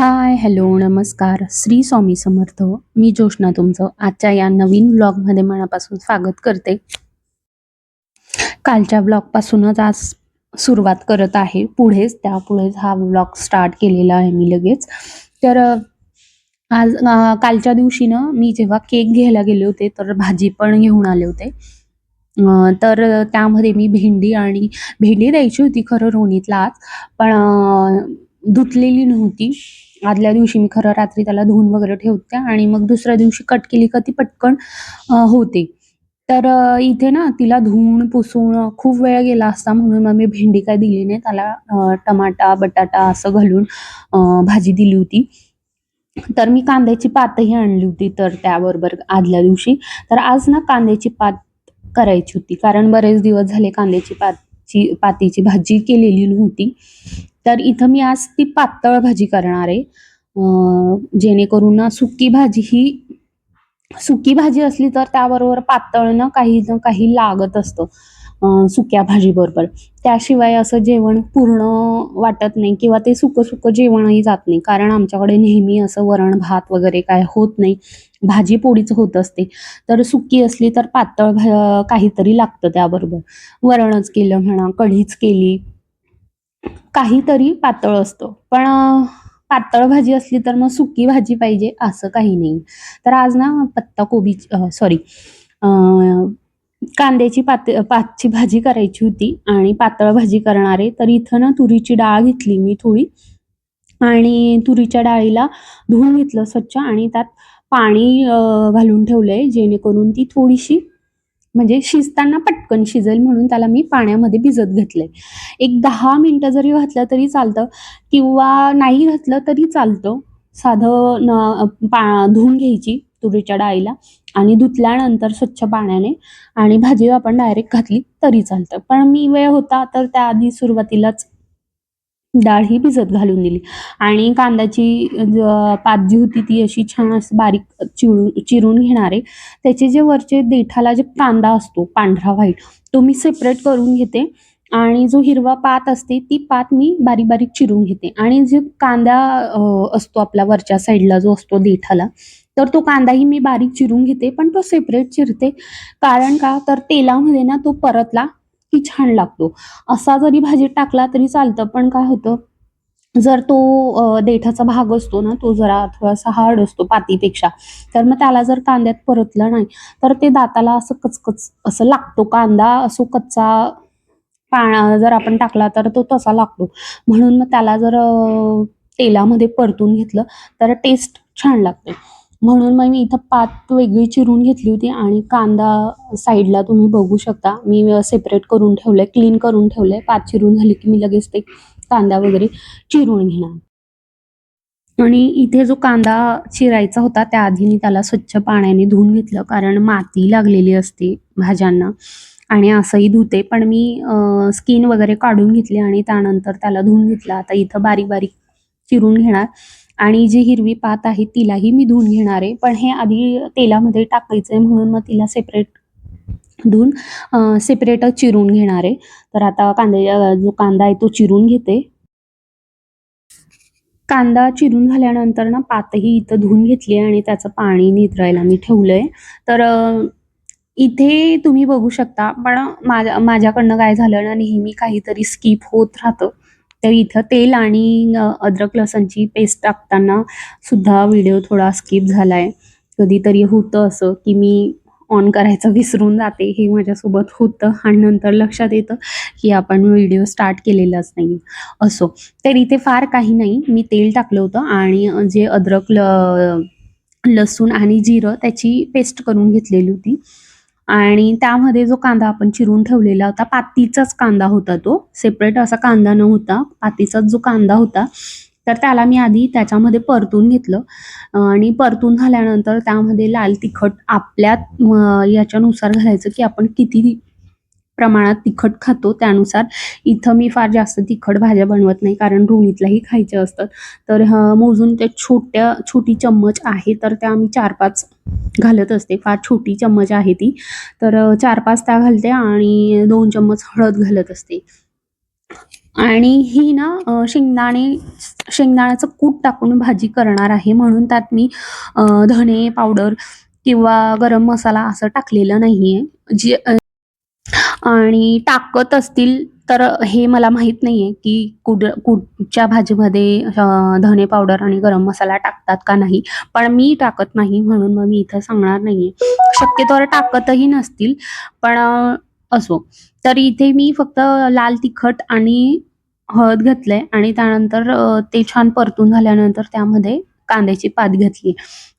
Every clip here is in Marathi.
हाय हॅलो नमस्कार. श्री स्वामी समर्थ. मी जोशना तुमचं आजच्या या नवीन ब्लॉगमध्ये मनापासून स्वागत करते. कालच्या ब्लॉगपासूनच आज सुरुवात करत आहे. पुढेच त्यापुढेच हा ब्लॉग स्टार्ट केलेला आहे मी लगेच. तर आज कालच्या दिवशी ना मी जेव्हा केक घ्यायला गेले होते तर भाजी पण घेऊन आले होते. तर त्यामध्ये मी भेंडी आणि भेंडी द्यायची होती खरं रोणीतला आज. पण धुतलेली नव्हती. आदल्या दिवशी मी खरं रात्री त्याला धुवून वगैरे ठेवते आणि मग दुसऱ्या दिवशी कट केली का ती पटकन होते. तर इथे ना तिला धुवून पुसून खूप वेळ गेला असता म्हणून मग मी भेंडी काय दिली नाही. त्याला टमाटा बटाटा असं घालून भाजी दिली होती. तर मी कांद्याची पातही आणली होती तर त्याबरोबर आदल्या दिवशी. तर आज ना कांद्याची पात करायची होती. कारण बरेच दिवस झाले कांद्याची पातची पातीची भाजी केलेली नव्हती. तर इथं मी आज ती पातळ भाजी करणार आहे. जेणेकरून ना सुकी भाजी ही सुकी भाजी असली तर त्याबरोबर पातळ ना काही ना काही लागत असतं सुक्या भाजीबरोबर. त्याशिवाय असं जेवण पूर्ण वाटत नाही किंवा ते सुकं सुकं जेवणही जात नाही. कारण आमच्याकडे नेहमी असं वरण भात वगैरे काय होत नाही. भाजी पोळीच होत असते. तर सुकी असली तर पातळ भा काहीतरी लागतं त्याबरोबर. वरणच केलं म्हणा कढीच केली. काहीतरी पातळ असतं. पण पातळ भाजी असली तर मग सुकी भाजी पाहिजे असं काही नाही. तर आज ना पत्ताकोबी सॉरी कांद्याची पात पातची भाजी करायची होती आणि पातळ भाजी करणारे तर इथं ना तुरीची डाळ घेतली मी थोडी. आणि तुरीच्या डाळीला धुवून घेतलं स्वच्छ आणि त्यात पाणी घालून ठेवलंय जेणेकरून ती थोडीशी म्हणजे शिजताना पटकन शिजेल म्हणून त्याला मी पाण्यामध्ये भिजत घातलंय. एक दहा मिनटं जरी घातलं तरी चालतं किंवा नाही घातलं तरी चालतं. साधं न पा धुवून घ्यायची तुरीच्या डाळीला आणि धुतल्यानंतर स्वच्छ पाण्याने आणि भाजी आपण डायरेक्ट घातली तरी चालतं. पण मी वेळ होता तर त्याआधी सुरुवातीलाच डाळ ही भिजत घालून दिली. आणि कांद्याची ज- पात जी होती ती अशी छान असं बारीक चिरून चिरून घेणार. आहे त्याचे जे वरचे देठाला जे कांदा असतो पांढरा व्हाईट तो मी सेपरेट करून घेते. आणि जो हिरवा पात असते ती पात मी बारीक बारीक चिरून घेते. आणि जे कांदा असतो आपला वरच्या साईडला जो असतो देठाला तर तो कांदाही मी बारीक चिरून घेते पण तो सेपरेट चिरते. कारण का? तर तेलामध्ये ना तो परतला की छान लागतो. असा जरी भाजीत टाकला तरी चालतं पण काय होतं जर तो देठाचा भाग असतो ना तो जरा थोडासा हार्ड असतो पातीपेक्षा तर मग त्याला जर कांद्यात परतलं नाही तर ते दाताला असं कचकच असं लागतो. कांदा असो कच्चा पाना जर आपण टाकला तर तो तसा लागतो. म्हणून मग त्याला जर तेलामध्ये परतून घेतलं तर टेस्ट छान लागते. म्हणून मग मी इथं पात वेगळी चिरून घेतली होती आणि कांदा साईडला तुम्ही बघू शकता. मी सेपरेट करून ठेवलंय क्लीन करून ठेवलंय. पात चिरून झाली की मी लगेच ते कांदा वगैरे चिरून घेणार. आणि इथे जो कांदा चिरायचा होता त्याआधी मी त्याला स्वच्छ पाण्याने धुवून घेतलं कारण माती लागलेली असते भाज्यांना आणि असंही धुते. पण मी स्किन वगैरे काढून घेतली आणि त्यानंतर त्याला धुवून घेतलं. आता इथं बारीक बारीक चिरून घेणार. आणि जी हिरवी पात आहे तिलाही मी धुवून घेणार आहे. पण हे आधी तेलामध्ये टाकायचं आहे म्हणून मग तिला सेपरेट धुवून सेपरेटच चिरून घेणार आहे. तर आता कांदे जो कांदा आहे तो चिरून घेते. कांदा चिरून झाल्यानंतर ना पातही इथं धुवून घेतली आहे आणि त्याचं पाणी निथरायला मी ठेवलंय. तर इथे तुम्ही बघू शकता पण माझ्या माझ्याकडनं काय झालं ना नेहमी काहीतरी स्किप होत राहतं. तर इथं तेल आणि अद्रक लसणची पेस्ट टाकताना सुद्धा व्हिडिओ थोडा स्किप झालाय. कधीतरी होतं असं की मी ऑन करायचं विसरून जाते. हे माझ्यासोबत होतं आणि नंतर लक्षात येतं की आपण व्हिडिओ स्टार्ट केलेलाच नाही. असो. तर इथे फार काही नाही. मी तेल टाकलं होतं आणि जे अद्रक ल लसूण आणि जिरं त्याची पेस्ट करून घेतलेली होती. आणि त्यामध्ये जो कांदा आपण चिरून ठेवलेला होता पातीचाच कांदा होता तो. सेपरेट असा कांदा न होता पातीचाच जो कांदा होता तर त्याला मी आधी त्याच्यामध्ये परतून घेतलं. आणि परतून झाल्यानंतर त्यामध्ये लाल तिखट आपल्या याच्यानुसार घालायचं की आपण किती प्रमाणात तिखट खातो त्यानुसार. इथं मी फार जास्त तिखट भाज्या बनवत नाही कारण रोणीतलाही खायच्या असतात. तर मोजून त्या छोट्या छोटी चम्मच आहे तर त्या आम्ही चार पाच घालत असते. फार छोटी चम्मच आहे ती. तर चार पाच त्या घालते आणि दोन चम्मच हळद घालत असते. आणि ही ना शेंगदाणे शेंगदाण्याचं कूट टाकून भाजी करणार आहे. म्हणून त्यात मी धणे धने पावडर किंवा गरम मसाला असं टाकलेलं नाहीये. जे आणि टाकत असतील तर हे मला माहीत नाहीये की कुड कुठच्या भाजीमध्ये धने पावडर आणि गरम मसाला टाकतात का नाही. पण मी टाकत नाही म्हणून मग मी इथं सांगणार नाहीये. शक्यतोवर टाकतही नसतील पण असो. तर इथे मी फक्त लाल तिखट आणि हळद घातलंय आणि त्यानंतर ते छान परतून झाल्यानंतर त्यामध्ये कांद्याची पात घातली.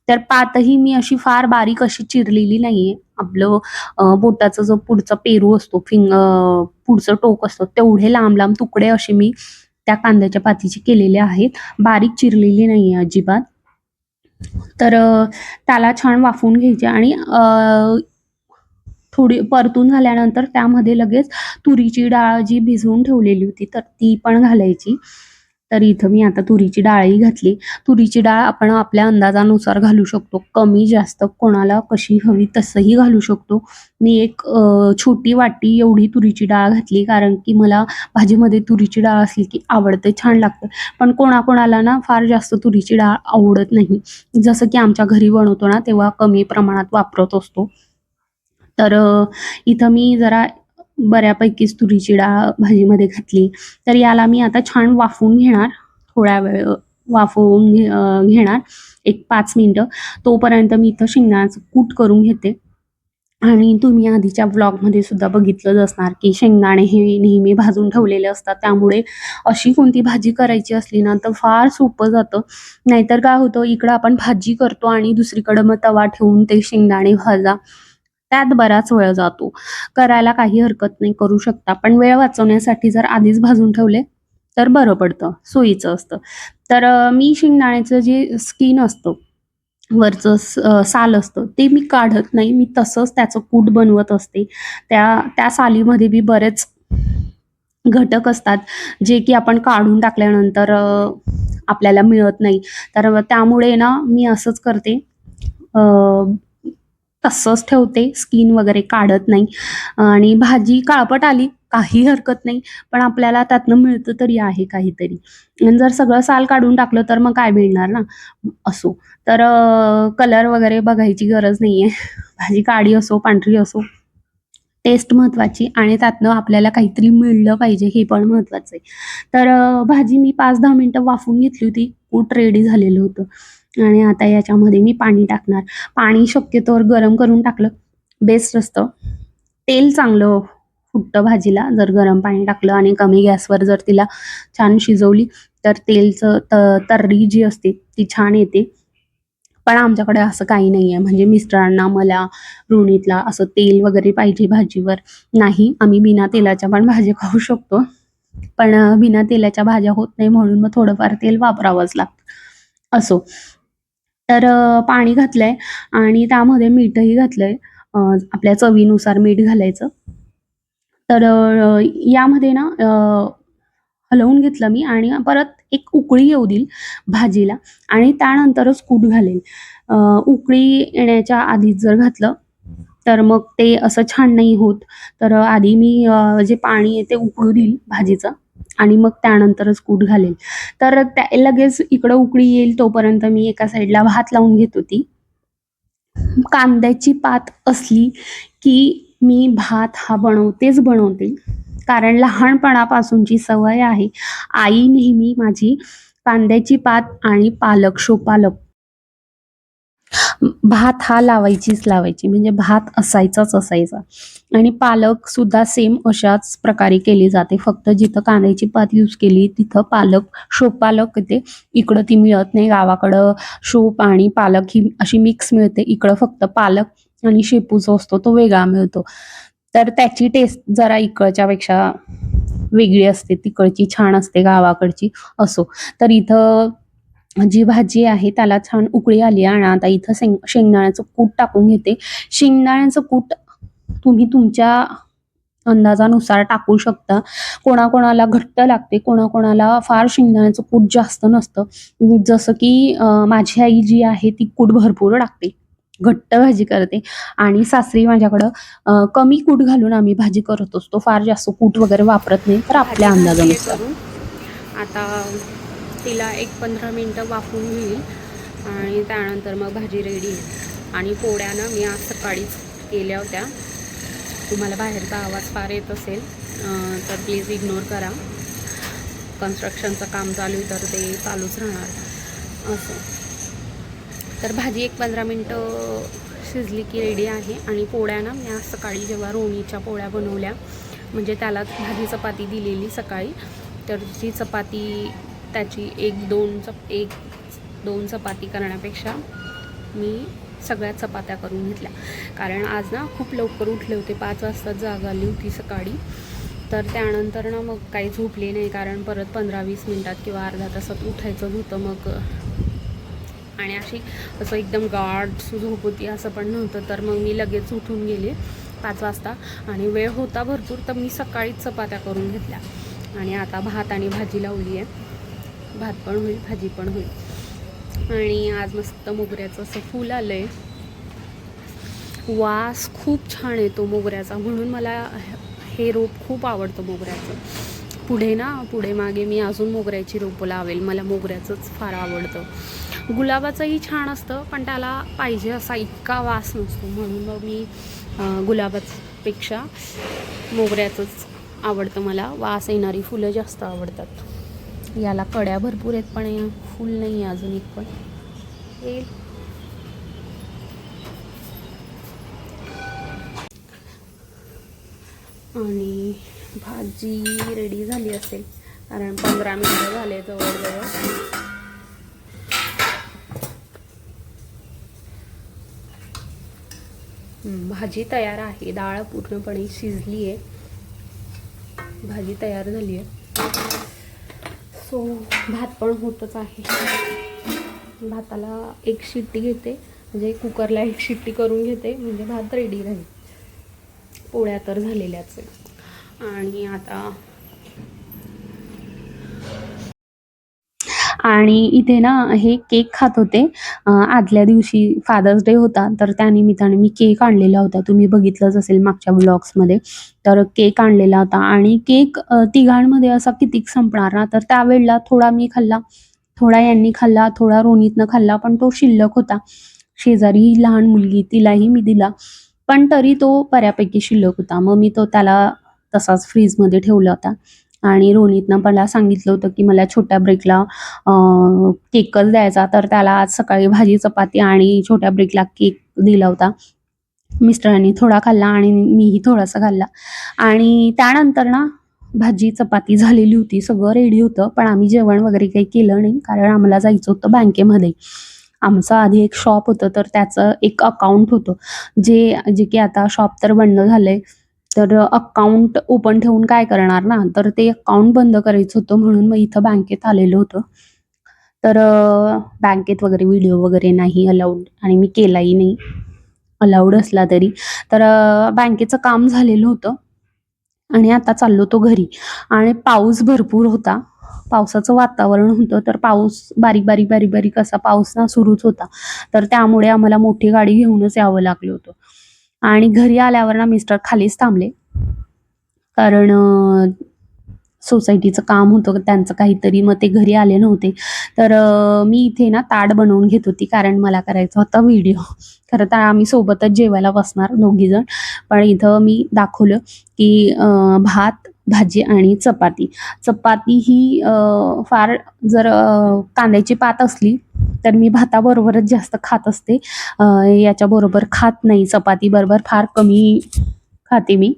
तर पातही मी अशी फार बारीक अशी चिरलेली नाहीये. आपलं बोटाचा जो पुढचा पेरू असतो फिंग पुढचं टोक असतो तेवढे लांब लांब तुकडे असे मी त्या कांद्याच्या पातीचे केलेले आहेत. बारीक चिरलेली नाहीये अजिबात. तर त्याला छान वाफवून घ्यायचे आणि थोडी परतून झाल्यानंतर त्यामध्ये लगेच तुरीची डाळ जी भिजवून ठेवलेली होती तर ती पण घालायची. तर इथं मी आता तुरीची डाळही घातली. तुरीची डाळ आपण आपल्या अंदाजानुसार घालू शकतो. कमी जास्त कोणाला कशी हवी तसंही घालू शकतो. मी एक छोटी वाटी एवढी तुरीची डाळ घातली कारण की मला भाजीमध्ये तुरीची डाळ असली की आवडते छान लागते. पण कोणाकोणाला ना फार जास्त तुरीची डाळ आवडत नाही. जसं की आमच्या घरी बनवतो ना तेव्हा कमी प्रमाणात वापरत असतो. तर इथं मी जरा बऱ्यापैकीच तुरीची डाळ भाजीमध्ये घातली. तर याला मी आता छान वाफवून घेणार. थोड्या वेळ वाफवून घे घेणार. एक पाच मिनिटं. तोपर्यंत मी इथं शेंगदाण्याचं कूट करून घेते. आणि तुम्ही आधीच्या ब्लॉगमध्ये सुद्धा बघितलंच असणार की शेंगदाणे हे नेहमी भाजून ठेवलेले असतात. त्यामुळे अशी कोणती भाजी करायची असली ना तर फार सोपं जातं. नाहीतर काय होतं इकडं आपण भाजी करतो आणि दुसरीकडं मग तवा ठेवून ते शेंगदाणे भाजा. त्यात बराच वेळ जातो. करायला काही हरकत नाही करू शकता. पण वेळ वाचवण्यासाठी जर आधीच भाजून ठेवले तर बरं पडतं. सोयीचं असतं. तर मी शेंगदाण्याचं जे स्किन असतं वरचं साल असतं ते मी काढत नाही. मी तसंच त्याचं कूट बनवत असते. त्या त्या सालीमध्ये बी बरेच घटक असतात जे की आपण काढून टाकल्यानंतर आपल्याला मिळत नाही. तर त्यामुळे ना मी असंच करते. तसंच ठेवते स्किन वगैरे काढत नाही. आणि भाजी काळपट आली काही हरकत नाही पण आपल्याला त्यातनं मिळतं तरी आहे काहीतरी. आणि जर सगळं साल काढून टाकलं तर मग काय मिळणार ना? असो. तर कलर वगैरे बघायची गरज नाहीये. भाजी काळी असो पांढरी असो टेस्ट महत्वाची आणि त्यातनं आपल्याला काहीतरी मिळलं पाहिजे हे पण महत्वाचं आहे. तर भाजी मी पाच दहा मिनटं वाफवून घेतली होती कूट रेडी झालेलं होतं. आणि आता याच्यामध्ये मी पाणी टाकणार. पाणी शक्यतोवर गरम करून टाकलं बेस्ट असतं. तेल चांगलं फुटतं भाजीला जर गरम पाणी टाकलं आणि कमी गॅसवर जर तिला छान शिजवली तर तेलचं त तर्री जी असते ती छान येते. पण आमच्याकडे असं काही नाही आहे म्हणजे मिस्टरांना मला रोहितला असं तेल वगैरे पाहिजे भाजीवर. नाही आम्ही बिना तेलाच्या पण भाज्या खाऊ शकतो. पण बिना तेलाच्या भाज्या होत नाही म्हणून मग थोडंफार तेल वापरावंच लागतं. असो. तर पाणी घातलंय आणि त्यामध्ये मीठही घातलंय. आपल्या चवीनुसार मीठ घालायचं. तर यामध्ये ना हलवून घेतलं मी आणि परत एक उकळी येऊ देईल भाजीला आणि त्यानंतरच कूट घालेल. उकळी येण्याच्या आधीच जर घातलं तर मग ते असं छान नाही होत. तर आधी मी जे पाणी आहे ते उकळू देईल भाजीचं. आणि मग त्यानंतरच कूट घालेल. तर त्या लगेच इकडं उकळी येईल तोपर्यंत मी एका साईडला भात लावून घेत होती. कांद्याची पात असली की मी भात हा बनवतेच बनवते. कारण लहानपणापासूनची सवय आहे. आई नेहमी माझी कांद्याची पात आणि पालक शोपालक. भात हा लावायचीच लावायची. म्हणजे भात असायचाच असायचा. आणि पालक सुद्धा सेम अशाच प्रकारे केली जाते. फक्त जिथं कांद्याची पात यूज केली तिथं पालक शोपालक ते इकडं ती मिळत नाही गावाकडं शोप आणि पालक ही अशी मिक्स मिळते. इकडं फक्त पालक आणि शेपू जो असतो तो वेगळा मिळतो. तर त्याची टेस्ट जरा इकडच्या पेक्षा वेगळी असते. तिकडची छान असते गावाकडची असो. तर इथं जी भाजी आहे त्याला छान उकळी आली आणि आता इथं शेंग शेंगदाण्याचं कूट टाकून घेते. शेंगदाण्याचं कूट तुम्ही तुमच्या अंदाजानुसार टाकू शकता. कोणाकोणाला घट्ट लागते कोणाकोणाला फार शेंगदाण्याचं कूट जास्त नसतं. जसं की माझी आई जी आहे ती कूट भरपूर टाकते. घट्ट भाजी करते. आणि सासरी माझ्याकडं कमी कूट घालून आम्ही भाजी करत असतो. फार जास्त कूट वगैरे वापरत नाही तर आपल्या अंदाजानुसार. आता तिला एक पंधरा मिनटं वाफवून घेईल. आणि त्यानंतर मग भाजी रेडी आणि पोळ्या ना मी आज सकाळीच केल्या होत्या. तुम्हाला बाहेरचा आवाज फार येत असेल तर प्लीज इग्नोर करा. कन्स्ट्रक्शनचं काम चालू आहे तर ते चालूच राहणार. असं. तर भाजी एक पंधरा मिनटं शिजली की रेडी आहे. आणि पोळ्या ना मी आज सकाळी जेव्हा रोणीच्या पोळ्या बनवल्या म्हणजे त्याला भाजी चपाती दिलेली सकाळी तर जी चपाती त्याची एक दोन चप एक दोन चपाती करण्यापेक्षा मी सगळ्या चपात्या करून घेतल्या. कारण आज ना खूप लवकर उठले होते पाच वाजता जाग आली होती सकाळी. तर त्यानंतर ना मग काही झोपले नाही कारण परत पंधरा वीस मिनटात किंवा अर्धा तासात उठायचं होतं मग. आणि अशी असं एकदम गाढ झोप होती असं पण नव्हतं. तर मग मी लगेच उठून गेले पाच वाजता आणि वेळ होता भरपूर तर मी सकाळीच चपात्या करून घेतल्या. आणि आता भात आणि भाजी लावली आहे भात पण होईल भाजी पण होईल. आणि आज मस्त मोगऱ्याचं असं फूल आलं आहे वास खूप छान येतो मोगऱ्याचा. म्हणून मला हे रोप खूप आवडतं मोगऱ्याचं. पुढे ना पुढे मागे मी अजून मोगऱ्याची रोपं लावेल. मला मोगऱ्याचंच फार आवडतं. गुलाबाचंही छान असतं पण त्याला पाहिजे असा इतका वास नसतो. म्हणून मग मी गुलाबापेक्षा मोगऱ्याचंच आवडतं मला. वास येणारी फुलं जास्त आवडतात. याला कड्या भरपूर आहेत पण फुल नाही आहे अजून एक पण. येईल आणि भाजी रेडी झाली असेल. कारण पंधरा मिनटं झाले जवळजवळ. भाजी तयार आहे. डाळ पूर्णपणे शिजली आहे भाजी तयार झाली आहे सो भात पण होतच आहे. भाताला एक शिट्टी घेते. म्हणजे कुकरला एक शिट्टी करून घेते. म्हणजे भात रेडी राहील. पोळ्या तर झालेल्याच आणि आता आणि इथे ना हे केक खात होते. आदल्या दिवशी फादर्स डे होता तर त्यानिमित्ताने मी केक आणलेला होता. तुम्ही बघितलंच असेल मागच्या ब्लॉग्समध्ये तर केक आणलेला होता आणि केक तिघांमध्ये असा कितीक संपणार ना? तर त्यावेळेला थोडा मी खाल्ला. थोडा यांनी खाल्ला थोडा रोनीतनं खाल्ला पण तो शिल्लक होता. शेजारी ही लहान मुलगी तिलाही मी दिला. पण तरी तो बऱ्यापैकी शिल्लक होता. मग मी तो त्याला तसाच फ्रीजमध्ये ठेवला होता. आणि रोनीतनं मला सांगितलं होतं की मला छोट्या ब्रेकला केकच द्यायचा. तर त्याला आज सकाळी भाजी चपाती आणि छोट्या ब्रेकला केक दिला होता. मिस्टरांनी थोडा खाल्ला आणि मीही थोडासा खाल्ला. आणि त्यानंतर ना भाजी चपाती झालेली होती. सगळं रेडी होतं. पण आम्ही जेवण वगैरे काही केलं नाही. कारण आम्हाला जायचं होतं बँकेमध्ये. आमचं आधी एक शॉप होतं. तर त्याचं एक अकाउंट होतं. जे जे की आता शॉप तर बंद झालंय. तर अकाउंट ओपन ठेवून काय करणार ना? तर ते अकाउंट बंद करायचं होतं म्हणून मग इथं बँकेत आलेलं होतं. तर बँकेत वगैरे व्हिडिओ वगैरे नाही अलाउड आणि मी केलाही नाही. अलाउड असला तरी. तर बँकेचं काम झालेलं होतं. आणि आता चाललो तो घरी. आणि पाऊस भरपूर होता. पावसाचं वातावरण होतं. तर पाऊस बारीक बारीक बारीक बारीक असा पाऊस ना सुरूच होता. तर त्यामुळे आम्हाला मोठी गाडी घेऊनच यावं लागलं होतं. आणि घरी आल्यावर ना मिस्टर खालीच थांबले. कारण सोसायटीचं काम होतं त्यांचं काहीतरी मग ते घरी आले नव्हते. तर मी इथे ना ताट बनवून घेत होती कारण मला करायचा होता व्हिडिओ खरं तर आम्ही सोबतच जेवायला बसणार दोघीजण. पण इथं मी दाखवलं की भात भाजी आणि चपाती. चपाती ही फार जर कांद्याची पात असली तर मी भाताबरोबरच जास्त खात असते. याच्याबरोबर खात नाही. चपाती बरोबर फार कमी खाते मी.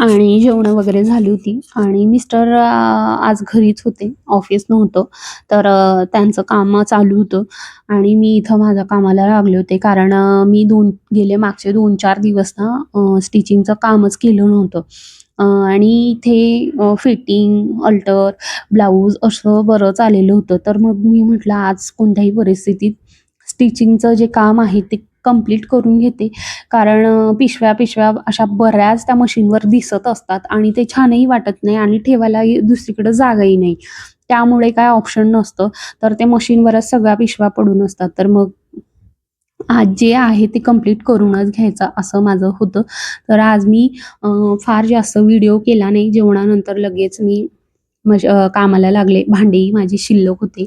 आणि जेवणं वगैरे झाली होती. आणि मिस्टर आज घरीच होते. ऑफिस नव्हतं. तर त्यांचं काम चालू होतं. आणि मी इथं माझ्या कामाला लागले होते. कारण मी दोन गेले मागचे दोन चार दिवस ना स्टिचिंगचं कामच केलं नव्हतं. आणि इथे फिटिंग अल्टर ब्लाऊज असं बरंच आलेलं होतं. तर मग मी म्हटलं आज कोणत्याही परिस्थितीत स्टिचिंगचं जे काम आहे ते कंप्लीट करून घेते. कारण पिशव्या पिशव्या अशा बऱ्याच त्या मशीनवर दिसत असतात आणि ते छानही वाटत नाही आणि ठेवायलाही दुसरीकडे जागाही नाही. त्यामुळे काय ऑप्शन नसतं. तर ते मशीनवरच सगळ्या पिशव्या पडून असतात. तर मग आज जे आहे ते कंप्लीट करूनच घ्यायचं असं माझं होतं. तर आज मी फार जास्त व्हिडिओ केला नाही. जेवणानंतर लगेच मी मश कामाला लागले. भांडेही माझी शिल्लक होते.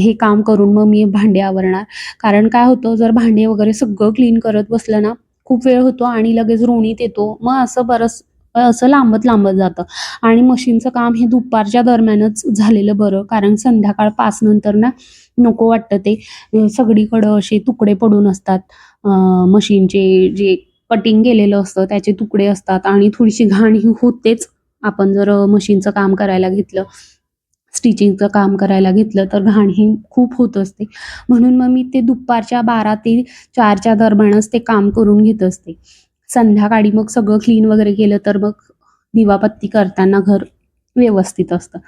हे काम करून मग मी भांडे आवरणार. कारण काय होतं जर भांडे वगैरे सगळं क्लीन करत बसलं ना खूप वेळ होतो आणि लगेच रोणीत येतो. मग असं बरंच असं लांबत लांबत जातं. आणि मशीनचं काम हे दुपारच्या दरम्यानच झालेलं बरं. कारण संध्याकाळ पाच नंतर ना नको वाटतं ते. सगळीकडं असे तुकडे पडून असतात. मशीनचे जे कटिंग केलेलं असतं त्याचे तुकडे असतात आणि थोडीशी घाण ही होतेच. आपण जर मशीनचं काम करायला घेतलं स्टिचिंगचं काम करायला घेतलं तर घाण ही खूप होत असते. म्हणून मग मी ते दुपारच्या बारा ते चारच्या दरम्यानच ते काम करून घेत असते. संध्याकाळी मग सगळं क्लीन वगैरे केलं तर मग दिवाबत्ती करताना घर व्यवस्थित असतं.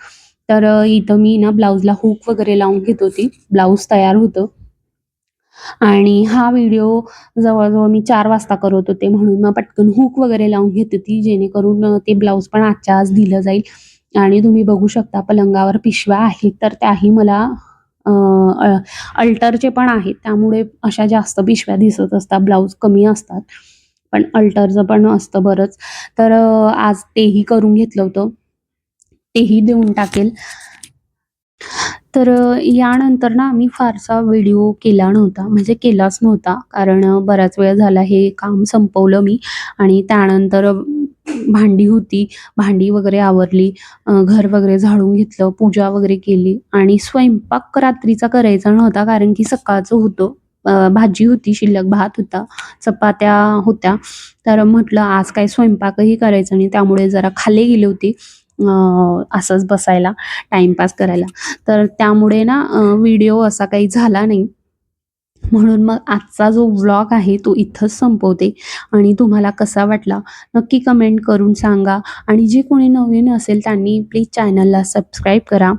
तर इथं मी ना ब्लाऊजला हुक वगैरे लावून घेत होती. ब्लाऊज तयार होतं. आणि हा व्हिडिओ जवळजवळ मी चार वाजता करत होते म्हणून मग पटकन हुक वगैरे लावून घेत होती जेणेकरून ते ब्लाऊज पण आजच्या आज दिलं जाईल. आणि तुम्ही बघू शकता पलंगावर पिशव्या आहेत तर त्याही मला अल्टरचे पण आहेत. त्यामुळे अशा जास्त पिशव्या दिसत असतात ब्लाऊज कमी असतात. पण अल्टरचं पण असतं बरंच. तर आज तेही करून घेतलं होतं. तेही देऊन टाकेल. तर यानंतर ना आम्ही फारसा व्हिडिओ केला नव्हता म्हणजे केलाच नव्हता. कारण बराच वेळ झाला हे काम संपवलं मी आणि त्यानंतर भांडी होती. भांडी वगैरे आवरली घर वगैरे झाडून घेतलं पूजा वगैरे केली आणि स्वयंपाक रात्रीचा करायचा नव्हता कारण की सकाळचं होतं. भाजी होती शिल्लक भात होता चपात्या होत्या. तर म्हटलं आज काय स्वयंपाकही करायचा नाही त्यामुळे जरा खाली गेले होते. असंच बसायला टाईमपास करायला. तर त्यामुळे ना व्हिडिओ असा काही झाला नाही. म्हणून मग आजचा जो व्लॉग आहे तो इथंच संपवते. आणि तुम्हाला कसा वाटला नक्की कमेंट करून सांगा. आणि जे कोणी नवीन असेल त्यांनी प्लीज चॅनलला सबस्क्राईब करा.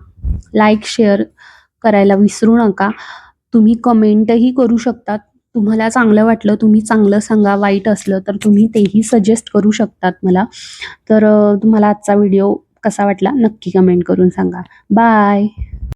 लाईक शेअर करायला विसरू नका. तुम्ही कमेंटही करू शकतात. तुम्हाला चांगलं वाटलं तुम्ही चांगलं सांगा वाईट असलं तर तुम्ही तेही सजेस्ट करू शकतात मला. तर तुम्हाला आजचा व्हिडिओ कसा वाटला नक्की कमेंट करून सांगा. बाय